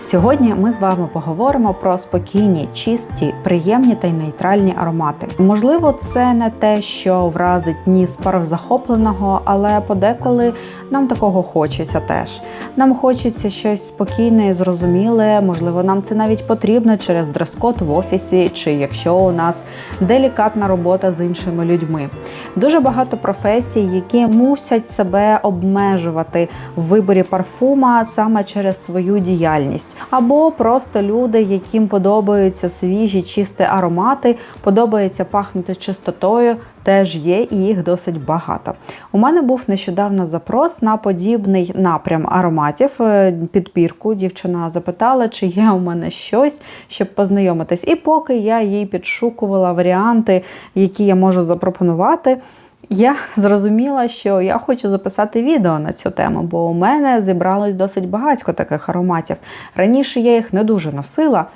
Сьогодні ми з вами поговоримо про спокійні, чисті, приємні та й нейтральні аромати. Можливо, це не те, що вразить ніс парвзахопленого, але подеколи нам такого хочеться теж. Нам хочеться щось спокійне і зрозуміле. Можливо, нам це навіть потрібно через дрес-код в офісі, чи якщо у нас делікатна робота з іншими людьми. Дуже багато професій, які мусять себе обмежувати в виборі парфума саме через свою діяльність, або просто люди, яким подобаються свіжі, чисті аромати, подобається пахнути чистотою. Теж є і їх досить багато. У мене був нещодавно запрос на подібний напрям ароматів. е, Підбірку дівчина запитала, чи є у мене щось, щоб познайомитись. І поки я їй підшукувала варіанти, які я можу запропонувати. Я зрозуміла, що я хочу записати відео на цю тему, бо у мене зібралось досить багатько таких ароматів. Раніше я їх не дуже носила,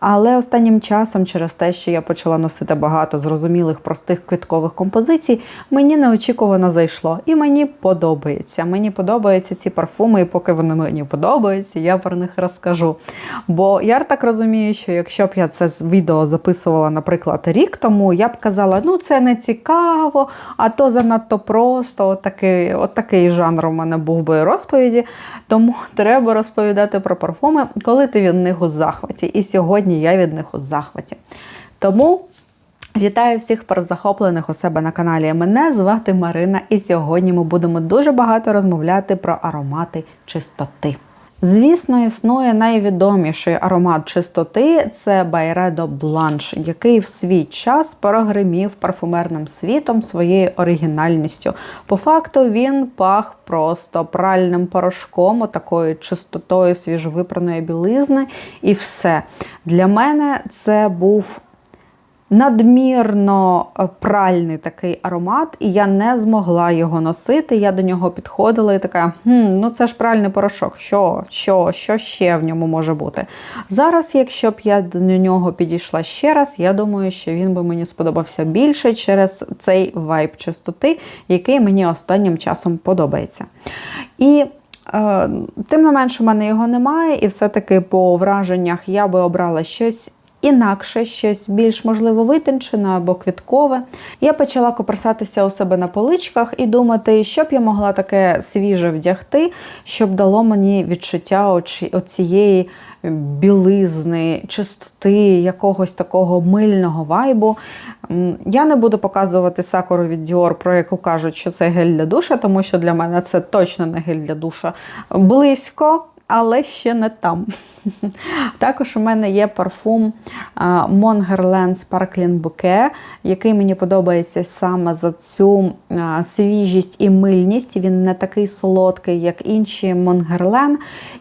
але останнім часом, через те, що я почала носити багато зрозумілих простих квіткових композицій, мені неочікувано зайшло. І мені подобається. Мені подобаються ці парфуми, і поки вони мені подобаються, я про них розкажу. Бо я так розумію, що якщо б я це відео записувала, наприклад, рік тому, я б казала, ну це не цікаво, а то занадто просто. От такий, от такий жанр у мене був би розповіді. Тому треба розповідати про парфуми, коли ти від них у захваті. І сьогодні я від них у захваті. Тому Вітаю всіх перезахоплених у себе на каналі. Мене звати Марина, і сьогодні ми будемо дуже багато розмовляти про аромати чистоти. Звісно, існує найвідоміший аромат чистоти це Byredo Blanche, який в свій час прогримів парфумерним світом своєю оригінальністю. По факту він пах просто пральним порошком, такою чистотою свіжовипраної білизни, і все. Для мене це був надмірно е, пральний такий аромат, і я не змогла його носити. Я до нього підходила і така: хм, ну це ж пральний порошок. Що, що, що ще в ньому може бути? Зараз, якщо б я до нього підійшла ще раз, я думаю, що він би мені сподобався більше через цей вайб чистоти, який мені останнім часом подобається. І е, тим не менш, у мене його немає, і все-таки по враженнях я би обрала щось інакше, щось більш можливо витончене або квіткове. Я почала коперсатися у себе на поличках і думати, що б я могла таке свіже вдягти, щоб дало мені відчуття оці- оцієї білизни, чистоти, якогось такого мильного вайбу. Я не буду показувати сакуру від Dior, про яку кажуть, що це гель для душа, тому що для мене це точно не гель для душа. Близько, але ще не там. Також у мене є парфум Mongerland Sparkling Bouquet, який мені подобається саме за цю свіжість і мильність. Він не такий солодкий, як інші Mongerland.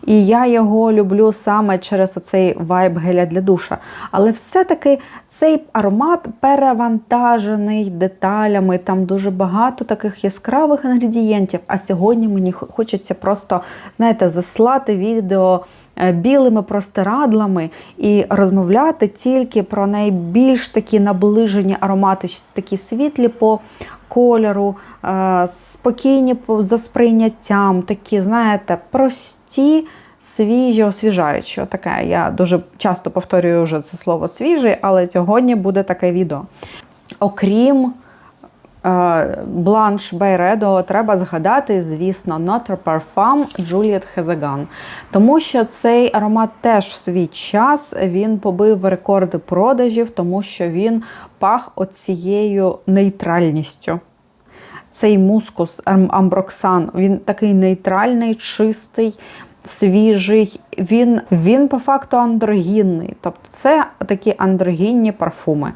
І я його люблю саме через оцей вайб геля для душа. Але все-таки цей аромат перевантажений деталями, там дуже багато таких яскравих інгредієнтів. А сьогодні мені хочеться просто, знаєте, заслати відео е, білими простирадлами і розмовляти тільки про найбільш такі наближені аромати, такі світлі по кольору, е, спокійні по- за сприйняттям, такі, знаєте, прості. Свіжі, освіжаючі. Таке. Я дуже часто повторюю вже це слово свіжий, але сьогодні буде таке відео. Окрім Бланш Байредо, треба згадати, звісно, Notre Parfum Juliet Hezegan. Тому що цей аромат теж в свій час він побив рекорди продажів, тому що він пах оцією нейтральністю. Цей мускус амброксан, він такий нейтральний, чистий, свіжий. Він, він по факту андрогінний. Тобто це такі андрогінні парфуми.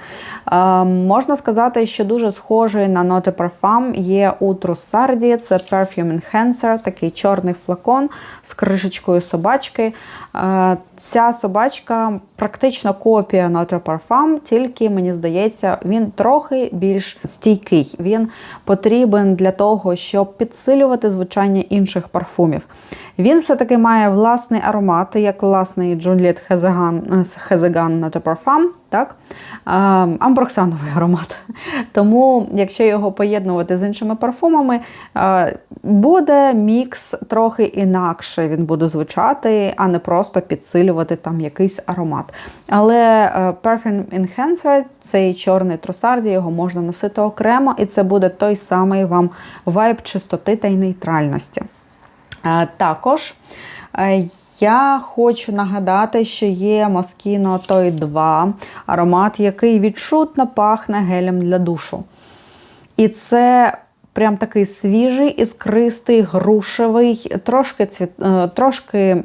Е, можна сказати, що дуже схожий на Note Parfum є у Trussardi, це Perfume Enhancer, такий чорний флакон з кришечкою собачки. Е, ця собачка практично копія Notre Parfum, тільки мені здається, він трохи більш стійкий. Він потрібен для того, щоб підсилювати звучання інших парфумів. Він все-таки має власний аромат. Аромат, як власний Juliet Хезеган на Parfum, так? амброксановий аромат. Тому, якщо його поєднувати з іншими парфумами, буде мікс трохи інакше він буде звучати, а не просто підсилювати там якийсь аромат. Але Perfume Enhancer, цей чорний трусарді, його можна носити окремо, і це буде той самий вам вайб чистоти та й нейтральності. Також я хочу нагадати, що є Moschino той 2 аромат, який відчутно пахне гелем для душу. І це прям такий свіжий, іскристий, грушевий, трошки цвіт, е, трошки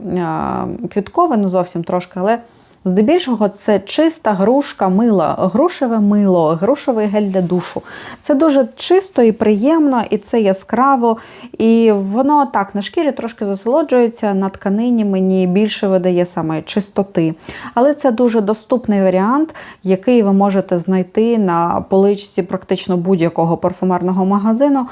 квітковий, ну зовсім трошки, але Здебільшого, це чиста грушка мила, грушеве мило, грушевий гель для душу. Це дуже чисто і приємно, і це яскраво. І воно так на шкірі трошки засолоджується, на тканині мені більше видає саме чистоти. Але це дуже доступний варіант, який ви можете знайти на поличці практично будь-якого парфумерного магазину.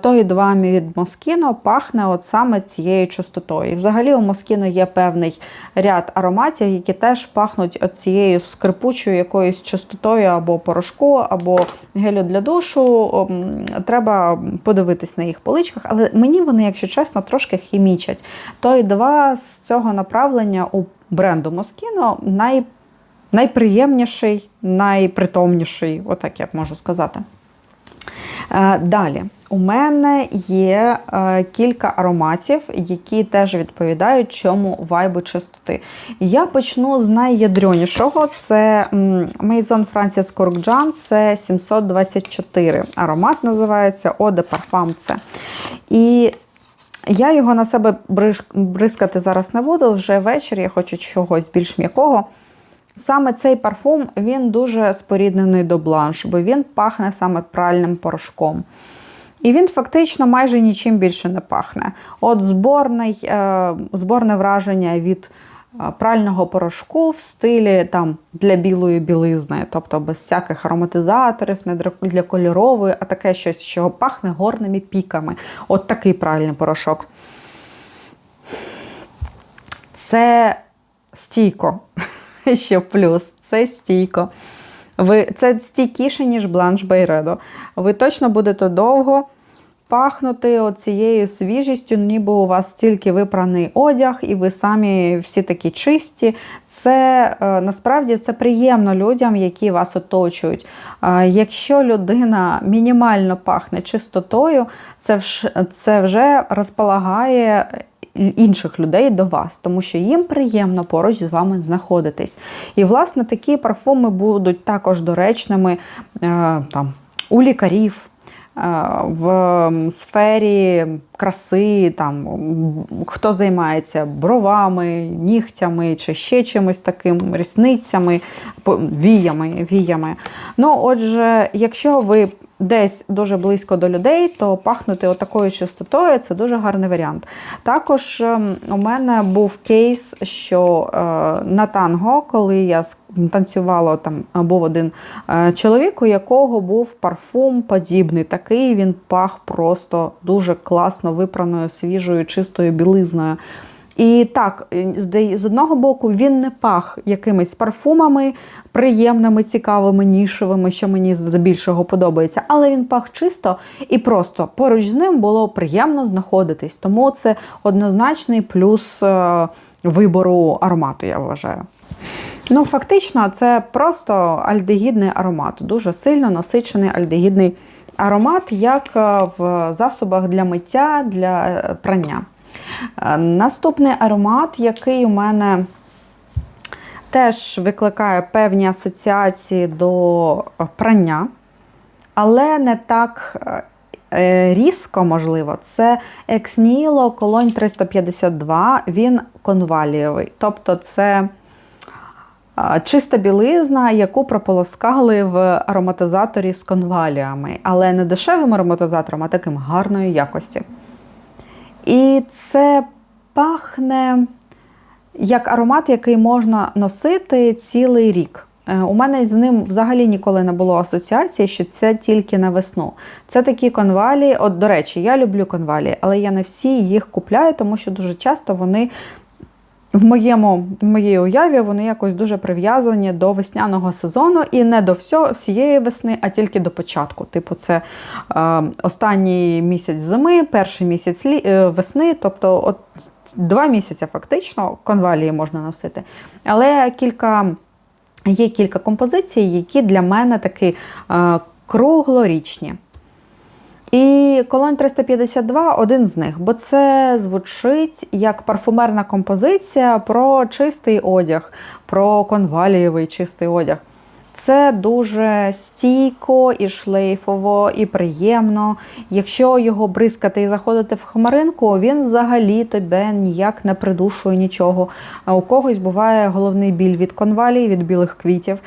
Той два від Moschino пахне от саме цією чистотою. І взагалі у Moschino є певний ряд ароматів, які теж теж пахнуть цією скрипучою якоюсь чистотою або порошку, або гелю для душу. Треба подивитись на їх поличках, але мені вони, якщо чесно, трошки хімічать. Той два з цього направлення у бренду Moschino най, найприємніший, найпритомніший, отак я можу сказати. Е, далі, у мене є е, кілька ароматів, які теж відповідають чому вайбу чистоти. Я почну з найядренішого це Maison Francis Courgjan, це 724. Аромат називається Eau de Parfum C. І я його на себе бризкати зараз не буду, вже ввечері я хочу чогось більш м'якого. Саме цей парфум він дуже споріднений до бланш, бо він пахне саме пральним порошком. І він фактично майже нічим більше не пахне. От зборний, е, зборне враження від е, прального порошку в стилі там для білої білизни, тобто без всяких ароматизаторів, не для кольорової, а таке щось, що пахне горними піками. От такий пральний порошок. Це стійко. Ще плюс, це стійко. Ви, Це стійкіше, ніж бланш Байредо. Ви точно будете довго пахнути оцією свіжістю, ніби у вас тільки випраний одяг, і ви самі всі такі чисті. Це е, насправді це приємно людям, які вас оточують. Якщо людина мінімально пахне чистотою, це вже розполагає інших людей до вас, тому що їм приємно поруч з вами знаходитись. І, власне, такі парфуми будуть також доречними е, там, у лікарів. Е, в сфері краси, там хто займається бровами, нігтями чи ще чимось таким, рісницями, віями. віями. Ну, Отже, якщо ви десь дуже близько до людей, то пахнути отакою чистотою це дуже гарний варіант. Також ем, у мене був кейс, що е, на танго, коли я танцювала, там був один е, чоловік, у якого був парфум подібний. Такий він пах просто дуже класно випраною, свіжою, чистою білизною. І так, з одного боку, він не пах якимись парфумами, приємними, цікавими, нішевими, що мені здебільшого подобається, але він пах чисто і просто поруч з ним було приємно знаходитись. Тому це однозначний плюс е, вибору аромату, я вважаю. Ну, фактично, це просто альдегідний аромат, дуже сильно насичений альдегідний як е, в засобах для миття, для е, прання. Е, наступний аромат, який у мене теж викликає певні асоціації до прання, але не так різко, можливо, це Ексніло Колонь 352, він конвалієвий. Тобто це чиста білизна, яку прополоскали в ароматизаторі з конваліями, але не дешевим ароматизатором, а таким гарної якості. І це пахне як аромат, який можна носити цілий рік. Е, у мене з ним взагалі ніколи не було асоціації, що це тільки на весну. Це такі конвалі. От, до речі, я люблю конвалі, але я не всі їх купляю, тому що дуже часто вони в моєму в моїй уяві вони якось дуже прив'язані до весняного сезону і не до всього, всієї весни, а тільки до початку. Типу, це е, останній місяць зими, перший місяць лі, е, весни, тобто от два місяці фактично конвалії можна носити. Але кілька. Є кілька композицій, які для мене такі е, круглорічні. І колонь 352 один з них, бо це звучить як парфумерна композиція про чистий одяг, про конвалієвий чистий одяг. Це дуже стійко і шлейфово, і приємно. Якщо його бризкати і заходити в хмаринку, він взагалі тебе ніяк не придушує нічого. А у когось буває головний біль від конвалії, від білих квітів.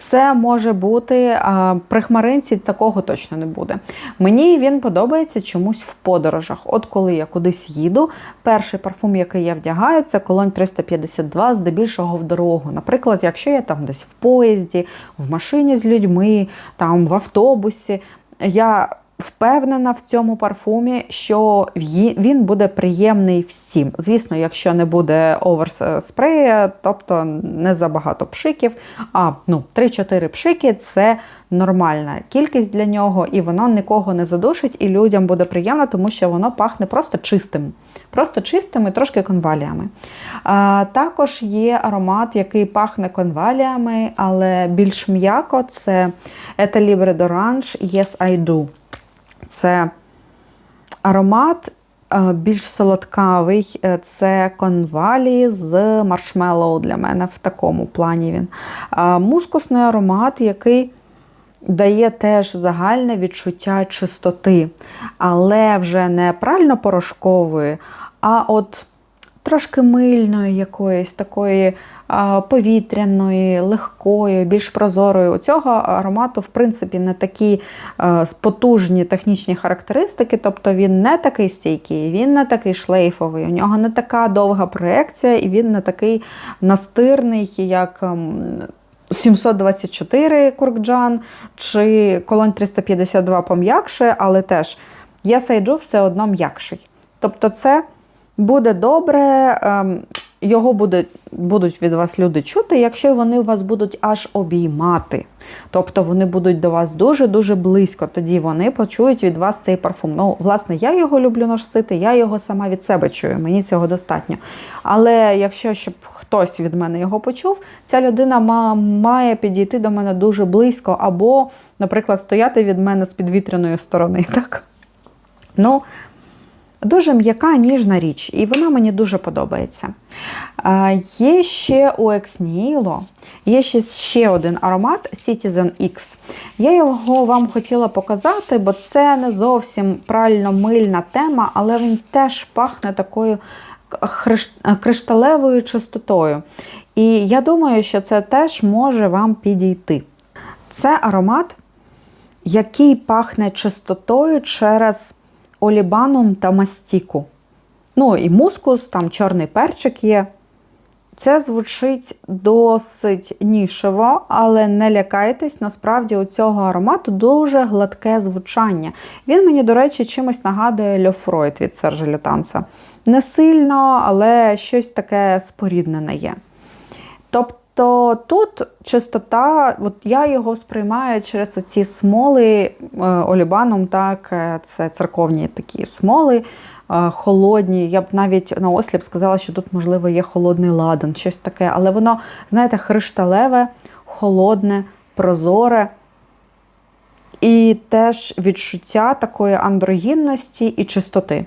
Це може бути а, при хмаринці такого точно не буде. Мені він подобається чомусь в подорожах. От коли я кудись їду, перший парфум, який я вдягаю, це колонь 352, здебільшого в дорогу. Наприклад, якщо я там десь в поїзді, в машині з людьми, там в автобусі, я впевнена в цьому парфумі, що він буде приємний всім. Звісно, якщо не буде оверспрея, тобто не забагато пшиків, а ну, 3-4 пшики це нормальна кількість для нього, і воно нікого не задушить, і людям буде приємно, тому що воно пахне просто чистим. Просто чистим і трошки конваліями. А, Також є аромат, який пахне конваліями, але більш м'яко це Libre d'Orange Yes I Do. Це аромат е, більш солодкавий, е, це конвалі з маршмеллоу для мене в такому плані він. Мускусний аромат, який дає теж загальне відчуття чистоти, але вже не прально-порошкової, а от трошки мильної якоїсь такої повітряної, легкої, більш прозорої. У цього аромату, в принципі, не такі потужні технічні характеристики, тобто він не такий стійкий, він не такий шлейфовий, у нього не така довга проекція, і він не такий настирний, як. 724 куркджан чи колонь 352 пом'якше, але теж я сайджу все одно м'якший. Тобто, це буде добре. Його буде, будуть від вас люди чути, якщо вони вас будуть аж обіймати. Тобто вони будуть до вас дуже-дуже близько, тоді вони почують від вас цей парфум. Ну, власне, я його люблю носити, я його сама від себе чую, мені цього достатньо. Але якщо щоб хтось від мене його почув, ця людина має підійти до мене дуже близько, або, наприклад, стояти від мене з підвітряної сторони. так? Ну, Дуже м'яка ніжна річ, і вона мені дуже подобається. Є ще у Exnilo, є ще ще один аромат Citizen X. Я його вам хотіла показати, бо це не зовсім прально-мильна тема, але він теж пахне такою кришталевою чистотою. І я думаю, що це теж може вам підійти. Це аромат, який пахне чистотою через олібанум та мастіку. Ну, і мускус, там чорний перчик є. Це звучить досить нішево, але не лякайтесь, насправді у цього аромату дуже гладке звучання. Він мені, до речі, чимось нагадує Льофройд від Сержа Лютанца. Не сильно, але щось таке споріднене є. Тобто то тут чистота, от я його сприймаю через оці смоли е, олібаном, так, е, це церковні такі смоли е, холодні. Я б навіть на осліп сказала, що тут, можливо, є холодний ладан, щось таке, але воно, знаєте, хришталеве, холодне, прозоре. І теж відчуття такої андрогінності і чистоти.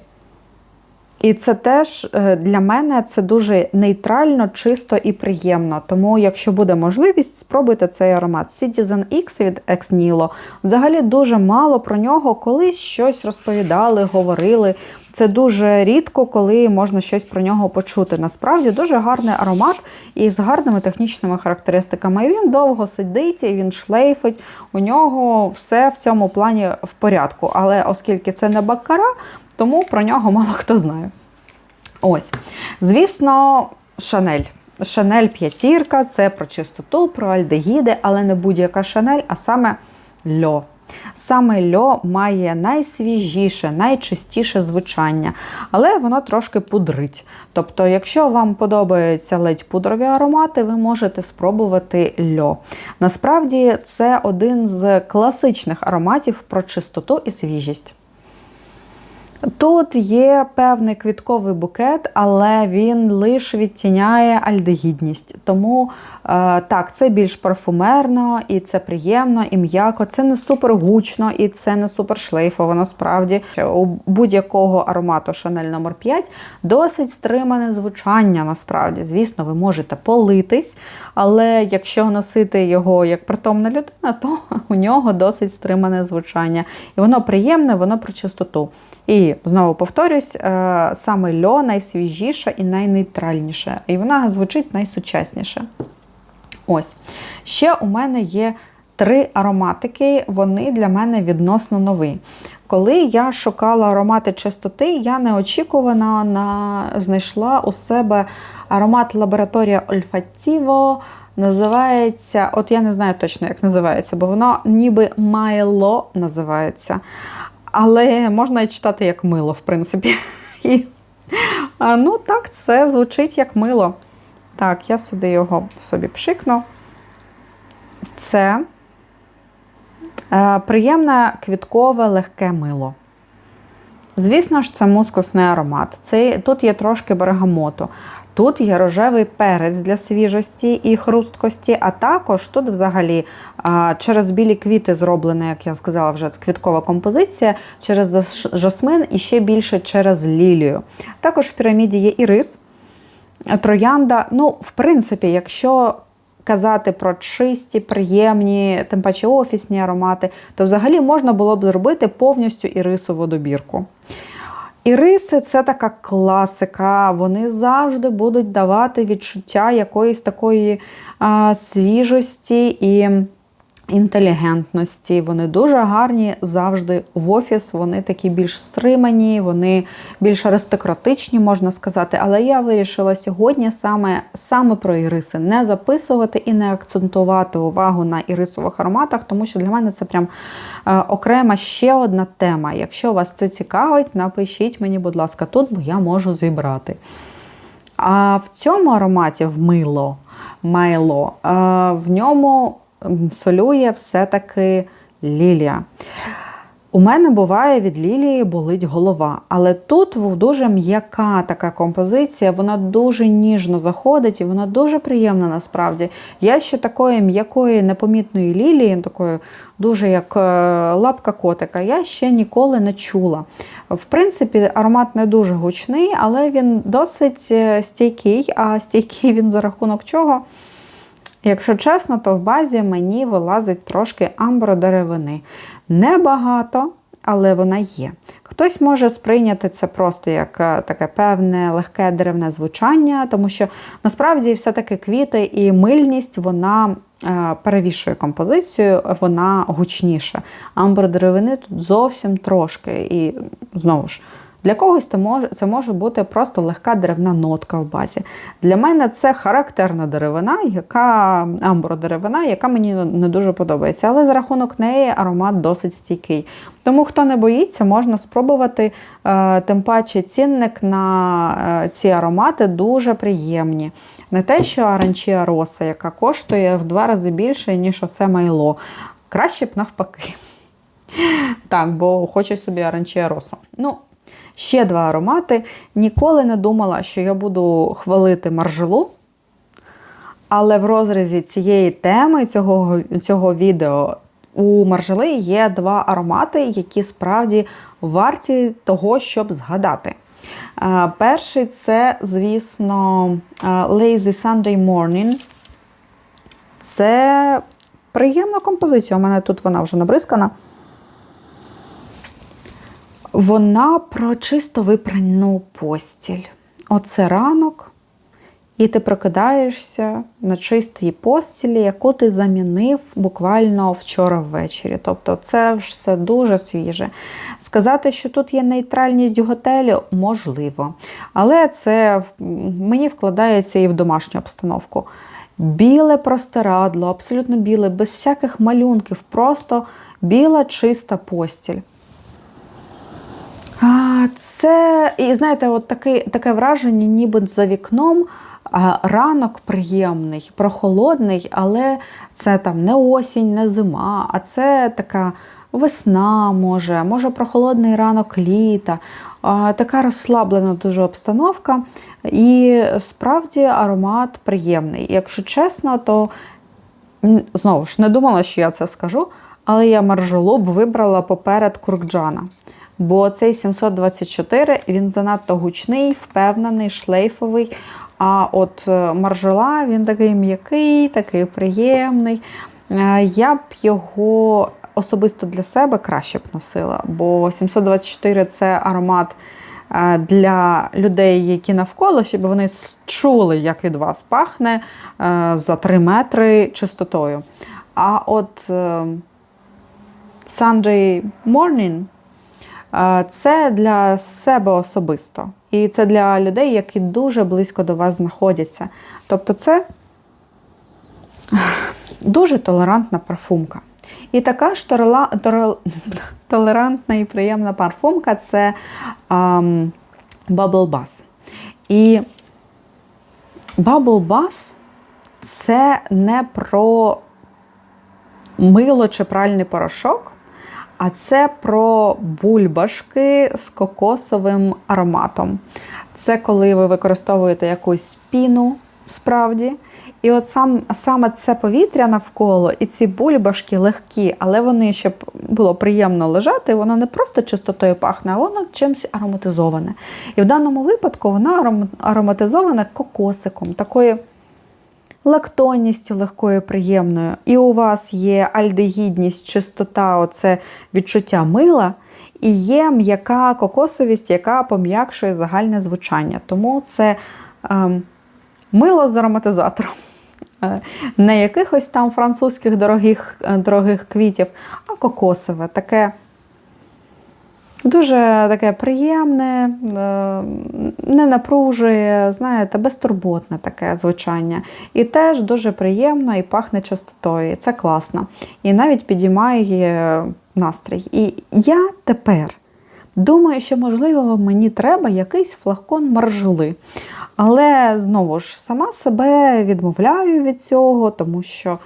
І це теж е, для мене це дуже нейтрально, чисто і приємно. Тому, якщо буде можливість, спробуйте цей аромат. Citizen X від Ex Nilo. Взагалі дуже мало про нього колись щось розповідали, говорили. Це дуже рідко, коли можна щось про нього почути. Насправді дуже гарний аромат і з гарними технічними характеристиками. І він довго сидить, і він шлейфить. У нього все в цьому плані в порядку. Але оскільки це не баккара, тому про нього мало хто знає. Ось. Звісно, Шанель. Шанель п'ятірка це про чистоту, про альдегіди, але не будь-яка шанель, а саме льо. Саме льо має найсвіжіше, найчистіше звучання, але воно трошки пудрить. Тобто, якщо вам подобаються ледь пудрові аромати, ви можете спробувати льо. Насправді, це один з класичних ароматів про чистоту і свіжість. Тут є певний квітковий букет, але він лише відтіняє альдегідність. Тому так, це більш парфумерно, і це приємно, і м'яко. Це не супер гучно і це не супер шлейфово. Насправді у будь-якого аромату Шанель номер 5 досить стримане звучання. Насправді, звісно, ви можете политись, але якщо носити його як притомна людина, то у нього досить стримане звучання. І воно приємне, воно про чистоту. І знову повторюсь, е, саме льо найсвіжіша і найнейтральніше. І вона звучить найсучасніше. Ось. Ще у мене є три ароматики, вони для мене відносно нові. Коли я шукала аромати чистоти, я неочікувано на... знайшла у себе аромат лабораторія Ольфатіво. Називається, от я не знаю точно, як називається, бо воно ніби Майло називається. Але можна і читати як мило, в принципі. І, Ну, так, це звучить як мило. Так, я сюди його собі пшикну. Це е, приємне квіткове легке мило. Звісно ж, це мускусний аромат. Це, Тут є трошки бергамоту. Тут є рожевий перець для свіжості і хрусткості, а також тут взагалі через білі квіти зроблена, як я сказала, вже квіткова композиція, через жасмин і ще більше через лілію. Також в піраміді є і рис, троянда. Ну, в принципі, якщо казати про чисті, приємні, тим паче офісні аромати, то взагалі можна було б зробити повністю ірисову добірку. Іриси це така класика, вони завжди будуть давати відчуття якоїсь такої а, свіжості і інтелігентності. Вони дуже гарні завжди в офіс. Вони такі більш стримані, вони більш аристократичні, можна сказати. Але я вирішила сьогодні саме саме про іриси не записувати і не акцентувати увагу на ірисових ароматах, тому що для мене це прям е, окрема ще одна тема. Якщо вас це цікавить, напишіть мені, будь ласка, тут, бо я можу зібрати. А в цьому ароматі в мило, майло, е, в ньому солює все-таки лілія. У мене буває від лілії болить голова, але тут дуже м'яка така композиція, вона дуже ніжно заходить і вона дуже приємна насправді. Я ще такої м'якої непомітної лілії, такої дуже як е, лапка котика, я ще ніколи не чула. В принципі, аромат не дуже гучний, але він досить е, стійкий, а стійкий він за рахунок чого? Якщо чесно, то в базі мені вилазить трошки амбродеревини. Небагато, але вона є. Хтось може сприйняти це просто як е, таке певне легке деревне звучання, тому що насправді все-таки квіти і мильність вона е, перевішує композицію, вона гучніша. Амбродеревини тут зовсім трошки. І знову ж. Для когось це може, бути просто легка деревна нотка в базі. Для мене це характерна деревина, яка амбродеревина, яка мені не дуже подобається. Але за рахунок неї аромат досить стійкий. Тому, хто не боїться, можна спробувати. Е, тим паче цінник на е, ці аромати дуже приємні. Не те, що аранчія роса, яка коштує в два рази більше, ніж оце майло. Краще б навпаки. Так, бо хочу собі аранчія роса. Ну, Ще два аромати. Ніколи не думала, що я буду хвалити маржелу. Але в розрізі цієї теми, цього цього відео, у маржели є два аромати, які справді варті того, щоб згадати. Перший це, звісно, Lazy Sunday Morning. Це приємна композиція. У мене тут вона вже набризкана. Вона про чисто випрану постіль. Оце ранок, і ти прокидаєшся на чистій постілі, яку ти замінив буквально вчора ввечері. Тобто це все дуже свіже. Сказати, що тут є нейтральність готелю, можливо. Але це мені вкладається і в домашню обстановку. біле простирадло, абсолютно біле, без всяких малюнків, просто біла чиста постіль. А, Це, і знаєте, от таке, таке враження, ніби за вікном ранок приємний, прохолодний, але це там не осінь, не зима, а це така весна, може, може прохолодний ранок літа, така розслаблена дуже обстановка. І справді аромат приємний. Якщо чесно, то знову ж не думала, що я це скажу, але я маржолуб вибрала поперед куркджана. Бо цей 724 він занадто гучний, впевнений, шлейфовий. А от е, маржола він такий м'який, такий приємний. Е, Я б його особисто для себе краще б носила, бо 724 це аромат е, для людей, які навколо, щоб вони чули, як від вас пахне за 3 метри чистотою. А от е, Sunday Morning це для себе особисто. І це для людей, які дуже близько до вас знаходяться. Тобто, це дуже толерантна парфумка. І така ж торела, торел- толерантна і приємна парфумка це ем, Bubble Bass. І Bubble Bass це не про мило чи пральний порошок, а це про бульбашки з кокосовим ароматом. Це коли ви використовуєте якусь піну справді. І от сам, саме це повітря навколо, і ці бульбашки легкі, але вони, щоб було приємно лежати, воно не просто чистотою пахне, а воно чимось ароматизоване. І в даному випадку вона ароматизована кокосиком, такою лактонністю легкою, приємною. І у вас є альдегідність, чистота, оце відчуття мила, і є м'яка кокосовість, яка пом'якшує загальне звучання. Тому це ем, мило з ароматизатором. Е, Не якихось там французьких дорогих, е, дорогих квітів, а кокосове, таке Дуже таке приємне, е, не напружує, знаєте, безтурботне таке звучання. І теж дуже приємно і пахне чистотою. Це класно. І навіть підіймає настрій. І я тепер думаю, що, можливо, мені треба якийсь флакон маржели. Але знову ж сама себе відмовляю від цього, тому що.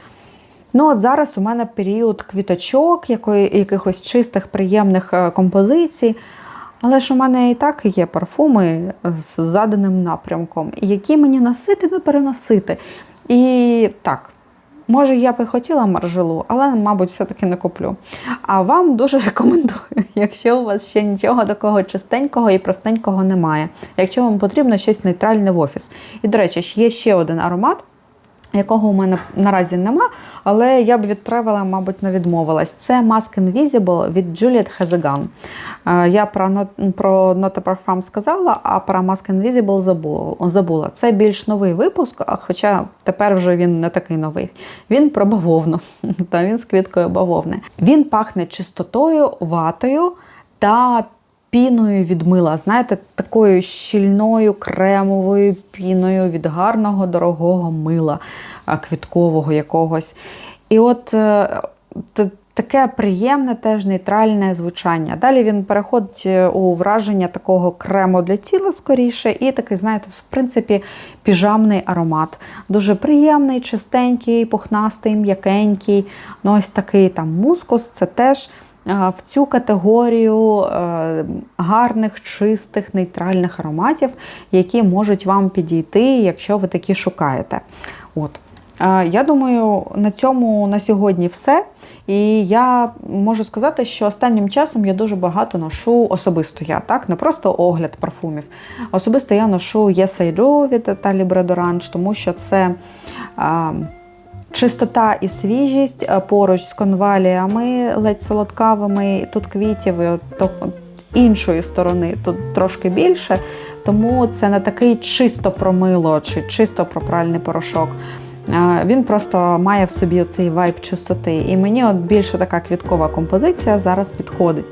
Ну, от зараз у мене період квіточок, якої, якихось чистих, приємних е, композицій. Але ж у мене і так є парфуми з заданим напрямком, які мені носити, не переносити. І так, може, я б і хотіла маржелу, але, мабуть, все-таки не куплю. А вам дуже рекомендую, якщо у вас ще нічого такого чистенького і простенького немає. Якщо вам потрібно щось нейтральне в офіс. І, до речі, є ще один аромат якого у мене наразі нема, але я б відправила, мабуть, не відмовилась. Це Mask Invisible від Juliet Hazegan. Е, Я про, про Not Parfum сказала, а про Mask Invisible забула. Це більш новий випуск, хоча тепер вже він не такий новий. Він про бавовну, та він з квіткою бавовни. Він пахне чистотою, ватою та піною від мила, знаєте, такою щільною кремовою піною від гарного дорогого мила, квіткового якогось. І от е, таке приємне, теж нейтральне звучання. Далі він переходить е, у враження такого крему для тіла скоріше, і такий, знаєте, в принципі, піжамний аромат. Дуже приємний, чистенький, пухнастий, м'якенький. Ну, ось такий там мускус, це теж в цю категорію е, гарних, чистих, нейтральних ароматів, які можуть вам підійти, якщо ви такі шукаєте. От. Е, Я думаю, на цьому на сьогодні все. І я можу сказати, що останнім часом я дуже багато ношу особисто я, так, не просто огляд парфумів. Особисто я ношу Yes I Do від Bread Orange, тому що це. а, Чистота і свіжість е, поруч з конваліями, ледь солодкавими, тут квітів, і то- іншої сторони тут трошки більше, тому це не такий чисто про мило чи чисто про пральний порошок. Е, Він просто має в собі цей вайб чистоти. І мені от більше така квіткова композиція зараз підходить.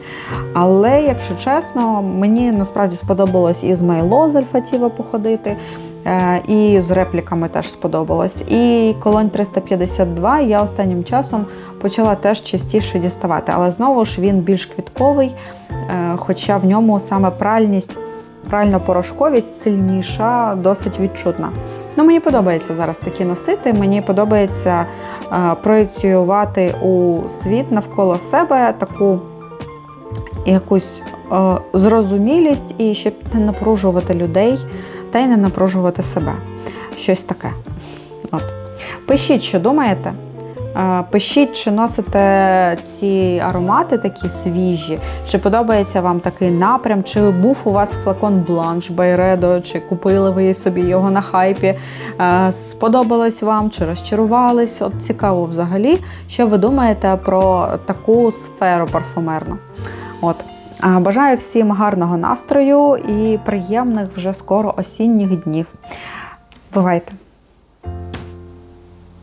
Але, якщо чесно, мені насправді сподобалось із Мейло з Альфатіва походити. Е, І з репліками теж сподобалось. І колонь 352 я останнім часом почала теж частіше діставати, але знову ж він більш квітковий, е, хоча в ньому саме пральність, прально-порошковість сильніша, досить відчутна. Ну, мені подобається зараз такі носити. Мені подобається е, проєціювати у світ навколо себе таку якусь зрозумілість і щоб не напружувати людей та й не напружувати себе. Щось таке. От. Пишіть, що думаєте. Е, Пишіть, чи носите ці аромати такі свіжі, чи подобається вам такий напрям, чи був у вас флакон бланш Байредо, чи купили ви собі його на хайпі. Е, Сподобалось вам, чи розчарувались? От цікаво взагалі, що ви думаєте про таку сферу парфумерну. От. Бажаю всім гарного настрою і приємних вже скоро осінніх днів. Бувайте!